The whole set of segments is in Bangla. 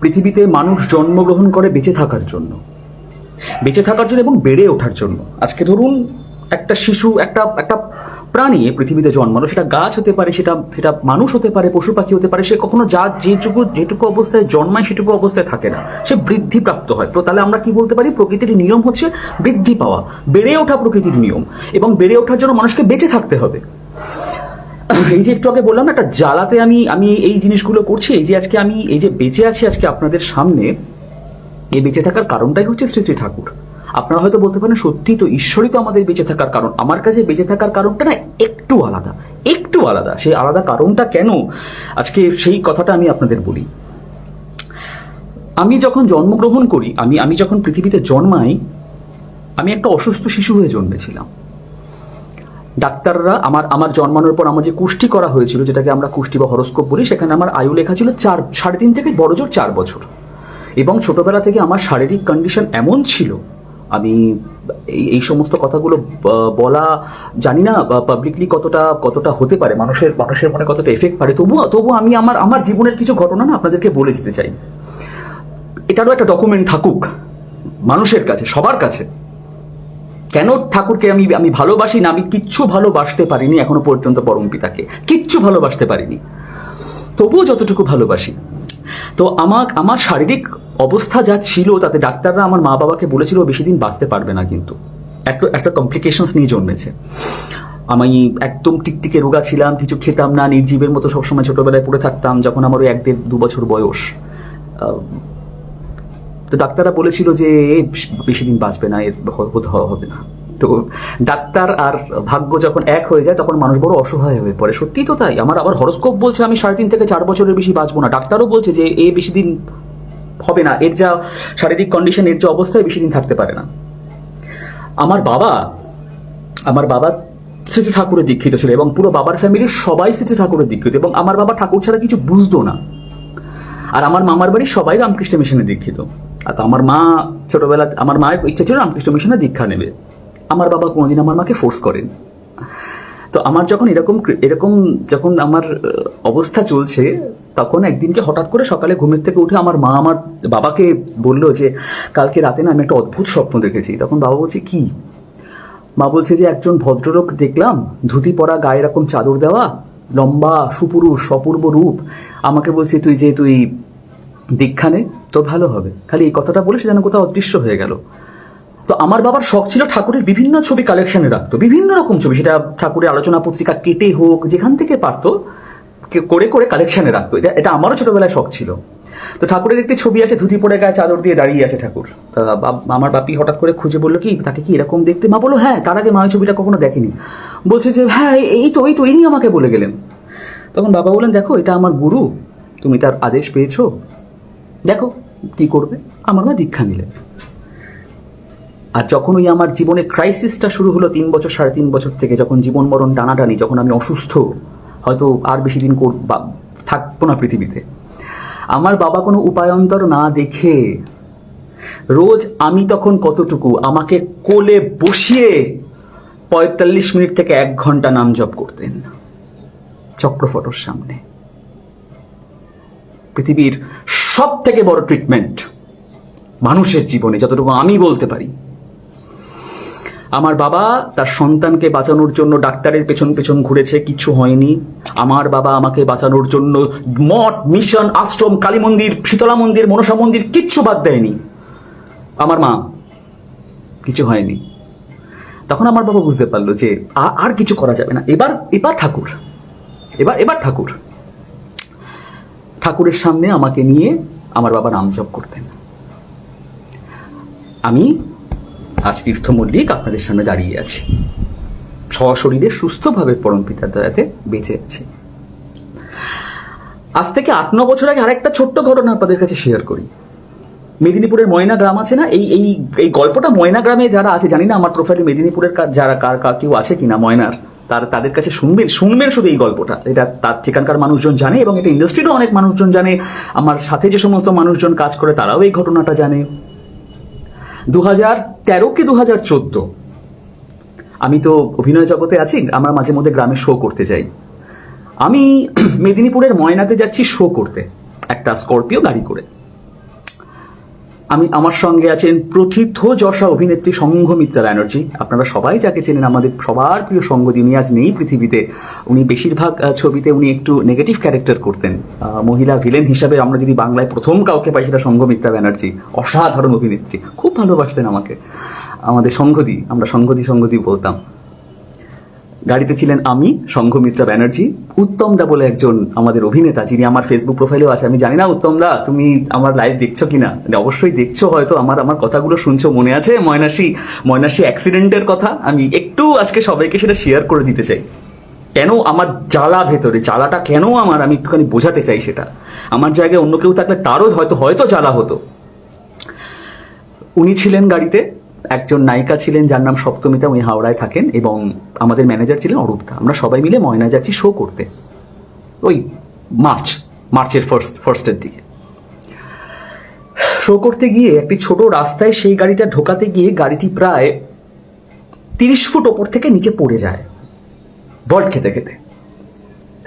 পৃথিবীতে মানুষ জন্মগ্রহণ করে বেঁচে থাকার জন্য। বেঁচে থাকার জন্য এবং বেড়ে ওঠার জন্য। আজকে ধরুন, একটা শিশু, একটা একটা প্রাণী পৃথিবীতে জন্মালো, সেটা গাছ হতে পারে, সেটা সেটা মানুষ হতে পারে পশু পাখি হতে পারে, সে কখনো যা যেটুকু যেটুকু অবস্থায় জন্মায় সেটুকু অবস্থায় থাকে না। সে বৃদ্ধিপ্রাপ্ত হয়। তো তাহলে আমরা কি বলতে পারি? প্রকৃতির নিয়ম হচ্ছে বৃদ্ধি পাওয়া, বেড়ে ওঠা প্রকৃতির নিয়ম। এবং বেড়ে ওঠার জন্য মানুষকে বেঁচে থাকতে হবে। এই যে একটু আগে বললাম একটা জ্বালাতে আমি আমি এই জিনিসগুলো করছি, এই যে আজকে আমি, এই যে বেঁচে আছি আজকে আপনাদের সামনে, এই বেঁচে থাকার কারণটাই হচ্ছে শ্রী শ্রী ঠাকুর। আপনারা হয়তো বলতে পারেন, সত্যি তো ঈশ্বরই তো আমাদের বেঁচে থাকার কারণ। আমার কাছে বেঁচে থাকার কারণটা না একটু আলাদা একটু আলাদা। সেই আলাদা কারণটা কেন? আজকে সেই কথাটা আমি আপনাদের বলি। আমি যখন জন্মগ্রহণ করি, আমি আমি যখন পৃথিবীতে জন্মাই, আমি একটা অসুস্থ শিশু হয়ে জন্মেছিলাম। ডাক্তাররা আমার আমার জন্মানোর পর আমার যে কুষ্টি করা হয়েছিল, যেটাকে আমরা কুষ্টি বা হরস্কোপ বলি, সেখানে আমার আয়ু লেখা ছিল চার, সাড়ে তিন থেকে বড় জোর চার বছর। এবং ছোটবেলা থেকে আমার শারীরিক কন্ডিশন এমন ছিল, আমি এই সমস্ত কথাগুলো বলা জানি না পাবলিকলি কতটা কতটা হতে পারে, মানুষের মানুষের মনে কতটা এফেক্ট পারে, তবুও তবুও আমি আমার আমার জীবনের কিছু ঘটনা না আপনাদেরকে বলে যেতে চাই। এটারও একটা ডকুমেন্ট থাকুক, মানুষের কাছে, সবার কাছে। কেন ঠাকুরকে আমি আমি ভালোবাসি না? আমি কিচ্ছু ভালোবাসতে পারিনি, এখনও পর্যন্ত পরম পিতাকে। কিচ্ছু ভালোবাসতে পারিনি। তবুও যতটুকু ভালোবাসি। তো আমার আমার শারীরিক অবস্থা যা ছিল, তাতে ডাক্তাররা আমার মা বাবাকে বলেছিল বেশি দিন বাঁচতে পারবে না কিন্তু। একটা একটা কমপ্লিকেশনস নিয়ে জন্মেছে। আমি একদম টিকটিকে রোগা ছিলাম, কিছু খেতাম না, নির্জীবের মতো সবসময় ছোটবেলায় পড়ে থাকতাম, যখন আমার ওই এক দেড় দু বছর বয়স। তো ডাক্তাররা বলেছিল যে বেশি দিন বাঁচবে না, এর হ- বোধ হবে না। তো ডাক্তার আর ভাগ্য যখন এক হয়ে যায়, তখন মানুষ বড় অসহায় হয়ে পড়ে। সত্যি তো তাই। আমার আবার হরস্কোপ বলছে আমি সাড়ে তিন থেকে চার বছরের বেশি বাঁচবো না। ডাক্তারও বলছে যে এ বেশি দিন হবে না। এর যা শারীরিক কন্ডিশন এর যে অবস্থায় বেশি দিন থাকতে পারে না। আমার বাবা আমার বাবা শ্রী ঠাকুরের দীক্ষিত ছিল এবং পুরো বাবার ফ্যামিলির সবাই শ্রী ঠাকুরের দীক্ষিত এবং আমার বাবা ঠাকুর ছাড়া কিছু বুঝতো না। আর আমার মামার বাড়ি সবাই রামকৃষ্ণ মিশনে দীক্ষিত। আর আমার মা ছোটবেলা আমার মায়ের ইচ্ছা ছিল রামকৃষ্ণ মিশনে দীক্ষা নেবে। আমার বাবা কোনোদিন আমার মাকে ফোর্স করেন। তো আমার যখন এরকম এরকম যখন আমার অবস্থা চলছে, তখন একদিনকে হঠাৎ করে সকালে ঘুমের থেকে উঠে আমার মা আমার বাবাকে বলল যে, কালকে রাতে না আমি একটা অদ্ভুত স্বপ্ন দেখেছি। তখন বাবা বলছে, কি? মা বলছে যে, একজন ভদ্রলোক দেখলাম, ধুতি পরা, গায়ে এরকম চাদর দেওয়া, লম্বা, সুপুরুষ, অপূর্ব রূপ। আমাকে বলছে, তুই যে, তুই দীক্ষা নে, তো ভালো হবে। খালি এই কথাটা বলে সে যেন কোথাও অদৃশ্য হয়ে গেল। তো আমার বাবার শখ ছিল ঠাকুরের বিভিন্ন ছবি কালেকশনে রাখতো, বিভিন্ন রকম ছবি। সেটা ঠাকুরের আলোচনা পত্রিকা কেটে হোক, যেখান থেকে পারতো করে করে কালেকশনে রাখতো। এটা এটা আমারও ছোটবেলায় শখ ছিল। তো ঠাকুরের একটি ছবি আছে, ধুতি পড়ে গায়ে চাদর দিয়ে দাঁড়িয়ে আছে ঠাকুর। তা আমার বাপি হঠাৎ করে খুঁজে বলল, কি, তাকে কি এরকম দেখতে? মা বলো হ্যাঁ তার আগে মা ছবিটা কখনো দেখেনি। বলছে যে হ্যাঁ এই তো এই তো ইনি আমাকে বলে গেলেন। তখন বাবা বললেন, দেখো, এটা আমার গুরু, তুমি তার আদেশ পেয়েছ। দেখো, কি করবে? আমার মা দীক্ষা নিলেন। আর যখন ওই আমার জীবনে ক্রাইসিসটা শুরু হলো তিন বছর, সাড়ে তিন বছর থেকে, যখন জীবন মরণ টানাটানি, যখন আমি অসুস্থ, হয়তো আর বেশি দিন থাকব না পৃথিবীতে, আমার বাবা কোনো উপায়ন্তর না দেখে রোজ আমি তখন কতটুকু আমাকে কোলে বসিয়ে পঁয়তাল্লিশ মিনিট থেকে এক ঘণ্টা নাম জপ করতেন। চক্রফটর সামনে। পৃথিবীর সব থেকে বড় ট্রিটমেন্ট মানুষের জীবনে, যতটুকু আমি বলতে পারি। আমার বাবা তার সন্তানকে বাঁচানোর জন্য ডাক্তারের পেছন পেছন ঘুরেছে, কিছু হয়নি। আমার বাবা আমাকে বাঁচানোর জন্য মঠ মিশন আশ্রম, কালী মন্দির, শীতলা মন্দির, মনসা মন্দির কিচ্ছু বাদ দেয়নি। আমার মা, কিছু হয়নি। তখন আমার বাবা বুঝতে পারল যে আর কিছু করা যাবে না। এবার এবার ঠাকুর, এবার এবার ঠাকুর। ঠাকুরের সামনে আমাকে নিয়ে আমার বাবা নাম জপ করতেন। আমি আজ তীর্থ মল্লিক আপনাদের সামনে দাঁড়িয়ে আছি। সশরীরে সুস্থভাবে পরম পিতার দয়াতে বেঁচে আছি। আজ থেকে আট, ন বছর আগে আরেকটা ছোট্ট ঘটনা আপনাদের কাছে শেয়ার করি। মেদিনীপুরের ময়না গ্রাম আছে না? এই এই এই গল্পটা ময়না গ্রামে যারা আছে, জানি না আমার প্রোফাইলে মেদিনীপুরের যারা, কার কার কেউ আছে কিনা ময়নার। তার তাদের কাছে শুনবেন শুনবেন শুধু এই গল্পটা। এটা তার সেখানকার মানুষজন জানে এবং এটা ইন্ডাস্ট্রিরও অনেক মানুষজন জানে। আমার সাথে যে সমস্ত মানুষজন কাজ করে তারাও এই ঘটনাটা জানে। দু হাজার তেরো কি দু হাজার চোদ্দ? আমি তো অভিনয় জগতে আছি, আমরা মাঝে মধ্যে গ্রামে শো করতে যাই। আমি মেদিনীপুরের ময়নাতে যাচ্ছি শো করতে। একটা স্করপিও গাড়ি করে। আমি আমার সঙ্গে আছেন প্রথিত যশা অভিনেত্রী সংঘমিত্রা ব্যানার্জি। আপনারা সবাই যাকে চেনেন, আমাদের সবার প্রিয় সঙ্গী উনি আজ নেই পৃথিবীতে। উনি বেশিরভাগ ছবিতে উনি একটু নেগেটিভ ক্যারেক্টার করতেন। মহিলা ভিলেন হিসাবে আমরা যদি বাংলায় প্রথম কাউকে পাই, সেটা সংঘমিত্রা ব্যানার্জি। অসাধারণ অভিনেত্রী। খুব ভালোবাসতেন আমাকে। আমাদের সঙ্গদি, আমরা সঙ্গদি সঙ্গদি বলতাম। গাড়িতে ছিলেন আমি, সংঘমিত্রা ব্যানার্জি। উত্তম দা বলে একজন আমাদের অভিনেতা, যিনি আমার ফেসবুক প্রোফাইলেও আছে। আমি জানি না, উত্তম দা, তুমি আমার লাইভ দেখছ কিনা? অবশ্যই দেখছ, হয়তো আমার আমার কথাগুলো শুনছো, মনে আছে? ময়নাসী ময়নাসী অ্যাক্সিডেন্টের কথা। আমি একটু আজকে সবাইকে সেটা শেয়ার করে দিতে চাই। কেন আমার জ্বালা ভেতরে? জ্বালাটা কেন আমার? আমি একটুখানি বোঝাতে চাই সেটা। আমার জায়গায় অন্য কেউ থাকলে তারও হয়তো হয়তো জ্বালা হতো। উনি ছিলেন গাড়িতে। একজন নায়িকা ছিলেন যার নাম সপ্তমিতা, উনি হাওড়ায় থাকেন এবং আমাদের ম্যানেজার ছিলেন অরূপদা। আমরা সবাই মিলে ময়না যাচ্ছি শো করতে। ওই মার্চ, মার্চের ফার্স্ট ফার্স্টের দিকে। শো করতে গিয়ে একটি ছোট রাস্তায় সেই গাড়িটা ঢোকাতে গিয়ে গাড়িটি প্রায় তিরিশ ফুট ওপর থেকে নিচে পড়ে যায়। ভল্ট খেতে খেতে।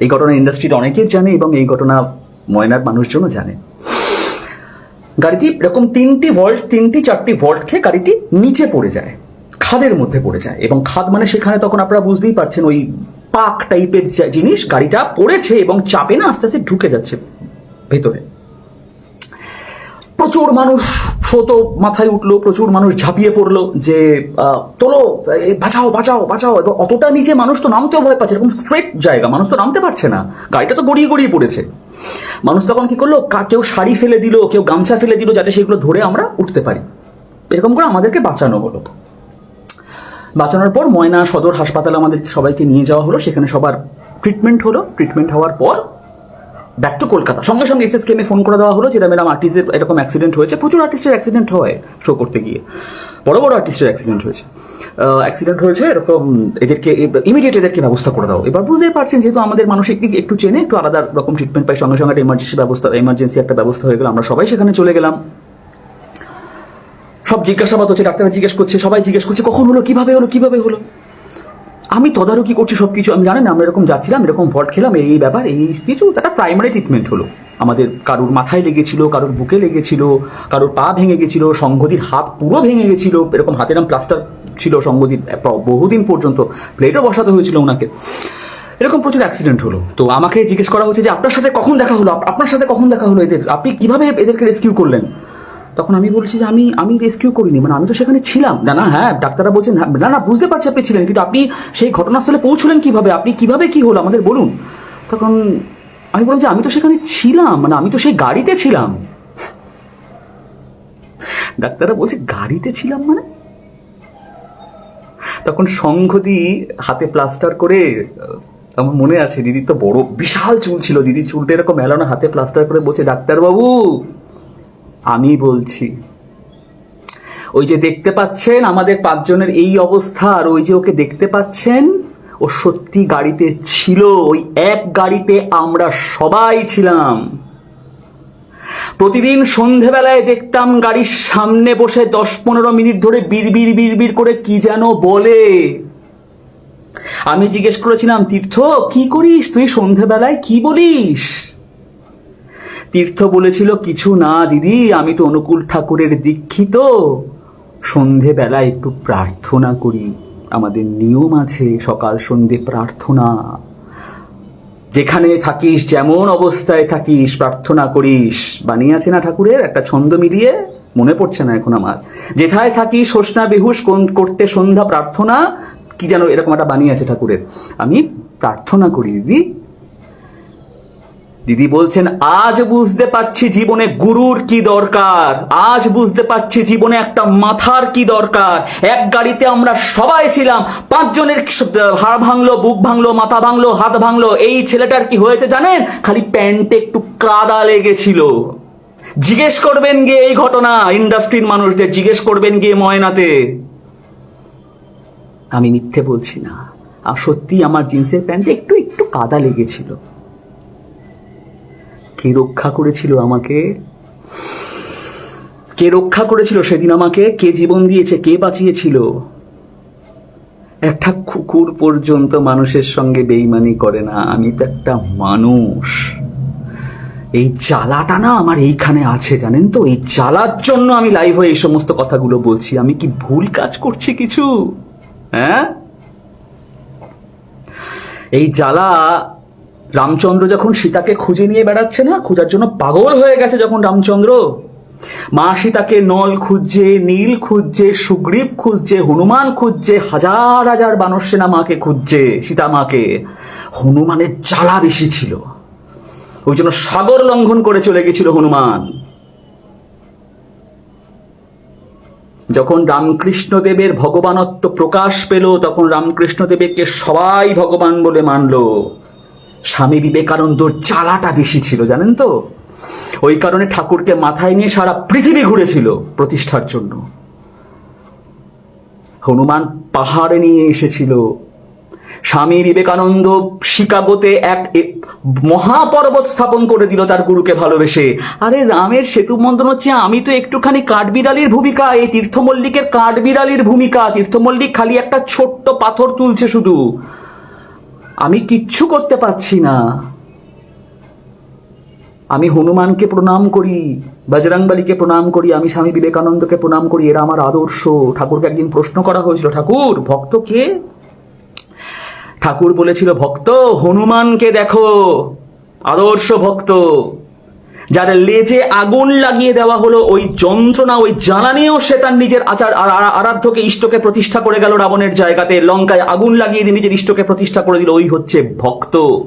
এই ঘটনা ইন্ডাস্ট্রির অনেকের জানে এবং এই ঘটনা ময়নার মানুষজনও জানে। গাড়িটি এরকম তিনটি ভল্ট তিনটি চারটি ভল্ট খেয়ে গাড়িটি নিচে পড়ে যায়, খাদের মধ্যে পড়ে যায়। এবং খাদ মানে সেখানে তখন আপনারা বুঝতেই পারছেন ওই পাক টাইপের জিনিস, গাড়িটা পড়েছে এবং চাপে না আস্তে আস্তে ঢুকে যাচ্ছে ভেতরে। প্রচুর মানুষ স্রোত মাথায় উঠল, প্রচুর মানুষ ঝাঁপিয়ে পড়ল যে তোলো বাঁচাও বাঁচাও বাঁচাও। এবার অতটা নিচে মানুষ তো নামতেও ভয় পাচ্ছে, এরকম স্ট্রেট জায়গা, মানুষ তো নামতে পারছে না। গাড়িটা তো গড়িয়ে গড়িয়ে পড়েছে। মানুষ তখন কি করল? কেউ শাড়ি ফেলে দিল, কেউ গামছা ফেলে দিল যাতে সেগুলো ধরে আমরা উঠতে পারি। এরকম করে আমাদেরকে বাঁচানো হলো। বাঁচানোর পর ময়না সদর হাসপাতালে আমাদেরকে সবাইকে নিয়ে যাওয়া হলো, সেখানে সবার ট্রিটমেন্ট হলো। ট্রিটমেন্ট হওয়ার পর ব্যাক টু কলকাতা। সঙ্গে সঙ্গে এস এসকে ফোন করে দেওয়া হলো যেটা ম্যাডাম আর্টিস্টের এরকম অ্যাক্সিডেন্ট হয়েছে। প্রচুর আর্টিস্টের অ্যাক্সিডেন্ট হয় শো করতে গিয়ে। বড় বড় আর্টিস্টের অ্যাক্সিডেন্ট হয়েছে। অ্যাক্সিডেন্ট হয়েছে এরকম এদেরকে ইমিডিয়েট এদেরকে ব্যবস্থা করে দাও এবার বুঝতেই পারছেন, যেহেতু আমাদের মানসিক দিক একটু চেনে, একটু আলাদা রকম ট্রিটমেন্ট পাই। সঙ্গে সঙ্গে একটা এমার্জেন্সি ব্যবস্থা এমার্জেন্সি একটা ব্যবস্থা হয়ে গেল। আমরা সবাই সেখানে চলে গেলাম। সব জিজ্ঞাসাবাদ হচ্ছে, ডাক্তাররা জিজ্ঞেস করছে, সবাই জিজ্ঞেস করছে, কখন হলো? কীভাবে হলো? কীভাবে হলো? আমি তদারকি করছি সব কিছু আমি জানেন আমরা এরকম যাচ্ছিলাম, এরকম ভট খেলাম, এই ব্যাপার, এই কিছু, একটা প্রাইমারি ট্রিটমেন্ট হলো। আমাদের কারুর মাথায় লেগেছিল, কারুর বুকে লেগেছিল, কারুর পা ভেঙে গেছিল সংগতির হাত পুরো ভেঙে গেছিল, এরকম হাতের নাম প্লাস্টার ছিল সংগতির প- বহুদিন পর্যন্ত প্লেটও বসাতে হয়েছিল ওনাকে। এরকম প্রচুর অ্যাক্সিডেন্ট হলো। তো আমাকে জিজ্ঞেস করা হচ্ছে যে, আপনার সাথে কখন দেখা হলো? আপনার সাথে কখন দেখা হলো এদের? আপনি কীভাবে এদেরকে রেস্কিউ করলেন? তখন আমি বলছি যে আমি আমি রেস্কিউ করিনি। মানে আমি তো সেখানে ছিলাম। না না হ্যাঁ ডাক্তাররা বলছেন হ্যাঁ, না না বুঝতে পারছি আপনি ছিলেন কিন্তু আপনি সেই ঘটনাস্থলে পৌঁছলেন কীভাবে? আপনি কীভাবে কি হলো? আমাদের বলুন। তখন আমি বললাম যে আমি তো সেখানে ছিলাম। মানে আমি তো সেই গাড়িতে ছিলাম। ডাক্তাররা বলছে গাড়িতে ছিলাম মানে? তখন সংঘদি হাতে প্লাস্টার করে আমার মনে আছে দিদির তো বড় বিশাল চুল ছিল। দিদি চুলটা এরকম মেলানো হাতে প্লাস্টার করে বলছে ডাক্তারবাবু আমি বলছি। ওই যে দেখতে পাচ্ছেন আমাদের পাঁচজনের এই অবস্থা, আর ওই যে ওকে দেখতে পাচ্ছেন, ও সত্যি গাড়িতে ছিল, ওই এক গাড়িতে আমরা সবাই ছিলাম। প্রতিদিন সন্ধেবেলায় দেখতাম গাড়ির সামনে বসে দশ পনেরো মিনিট ধরে বিড়বিড় বিড়বিড় করে কি যেন বলে। আমি জিজ্ঞেস করেছিলাম, তীর্থ, কি করিস? তুই সন্ধেবেলায় কি বলিস? তীর্থ বলেছিল, কিছু না দিদি, আমি তো অনুকূল ঠাকুরের দীক্ষিত। সন্ধেবেলা একটু প্রার্থনা করি। আমাদের নিয়ম আছে, সকাল সন্ধে প্রার্থনা। যেখানে থাকিস, যেমন অবস্থায় থাকিস, প্রার্থনা করিস। বানিয়ে আছে না ঠাকুরের? একটা ছন্দ মিলিয়ে? মনে পড়ছে না এখন আমার। যেথায় থাকিস, হোসনা বেহুশ, কোন- করতে সন্ধ্যা প্রার্থনা? কি যেন এরকম একটা বানিয়ে আছে ঠাকুরের। আমি প্রার্থনা করি, দিদি দিদি বলছেন, আজ বুঝতে পারছি জীবনে গুরুর কি দরকার। আজ বুঝতে পারছি জীবনে একটা মাথার কি দরকার। এক গাড়িতে আমরা সবাই ছিলাম, পাঁচজনের হাড় ভাঙলো, বুক ভাঙলো, মাথা ভাঙলো, হাত ভাঙলো। এই ছেলেটার কি হয়েছে জানেন? খালি প্যান্টে একটু কাদা লেগেছিল। জিজ্ঞেস করবেন গিয়ে এই ঘটনা, ইন্ডাস্ট্রির মানুষদের। জিজ্ঞেস করবেন গিয়ে ময়নাতে। আমি মিথ্যে বলছি না। আর সত্যি আমার জিন্সের প্যান্টে একটু একটু কাদা লেগেছিল। কে রক্ষা করেছিল আমাকে? কে রক্ষা করেছিল সেদিন আমাকে? কে জীবন দিয়েছে? কে বাঁচিয়েছিল? একটা কুকুর পর্যন্ত মানুষের সঙ্গে বেইমানি করে না। আমি তো একটা মানুষ। এই জ্বালাটা না আমার এইখানে আছে, জানেন তো? এই জ্বালার জন্য আমি লাইভ হয়ে এই সমস্ত কথাগুলো বলছি। আমি কি ভুল কাজ করছি কিছু? হ্যাঁ? এই জ্বালা রামচন্দ্র যখন সীতাকে খুঁজে নিয়ে বেড়াচ্ছে না, খোঁজার জন্য পাগল হয়ে গেছে যখন রামচন্দ্র। মা সীতাকে নল খুঁজছে, নীল খুঁজছে, সুগ্রীব খুঁজছে, হনুমান খুঁজছে, হাজার হাজার বানর সেনা মাকে খুঁজছে, সীতা মাকে। হনুমানের জ্বালা বেশি ছিল। ওই জন্য সাগর লঙ্ঘন করে চলে গেছিল হনুমান। যখন রামকৃষ্ণ দেবের ভগবানত্ব প্রকাশ পেল, তখন রামকৃষ্ণ দেবকে সবাই ভগবান বলে মানলো। স্বামী বিবেকানন্দর জ্বালাটা বেশি ছিল, জানেন তো? ওই কারণে ঠাকুরকে মাথায় নিয়ে সারা পৃথিবী ঘুরেছিল প্রতিষ্ঠার জন্য। হনুমান পাহাড়ে নিয়ে এসেছিল। স্বামী বিবেকানন্দ শিকাগোতে এক মহাপর্বত স্থাপন করে দিল তার গুরুকে ভালোবেসে। আরে রামের সেতু বন্ধন হচ্ছে, আমি তো একটুখানি কাঠবিড়ালির ভূমিকা, এই তীর্থমল্লিকের কাঠবিড়ালির ভূমিকা। তীর্থমল্লিক খালি একটা ছোট্ট পাথর তুলছে শুধু। আমি কিচ্ছু করতে পারছি না। আমি হনুমানকে প্রণাম করি, বজরংবলীকে প্রণাম করি, আমি স্বামী বিবেকানন্দকে প্রণাম করি, এরা আমার আদর্শ। ঠাকুরকে একদিন প্রশ্ন করা হয়েছিল, ঠাকুর, ভক্ত কে? ঠাকুর বলেছিল, ভক্ত হনুমানকে দেখো, আদর্শ ভক্ত। যার লেজে আগুন লাগিয়ে দেওয়া হলো, ওই যন্ত্রণা, ওই জ্বালানিও সে তার নিজের আচার, আর- আর- আরাধ্যকে ইষ্টকে প্রতিষ্ঠা করে গেল রাবণের জায়গাতে। লঙ্কায় আগুন লাগিয়ে দিয়ে নিজের ইষ্টকে প্রতিষ্ঠা করে দিল। ওই হচ্ছে ভক্ত।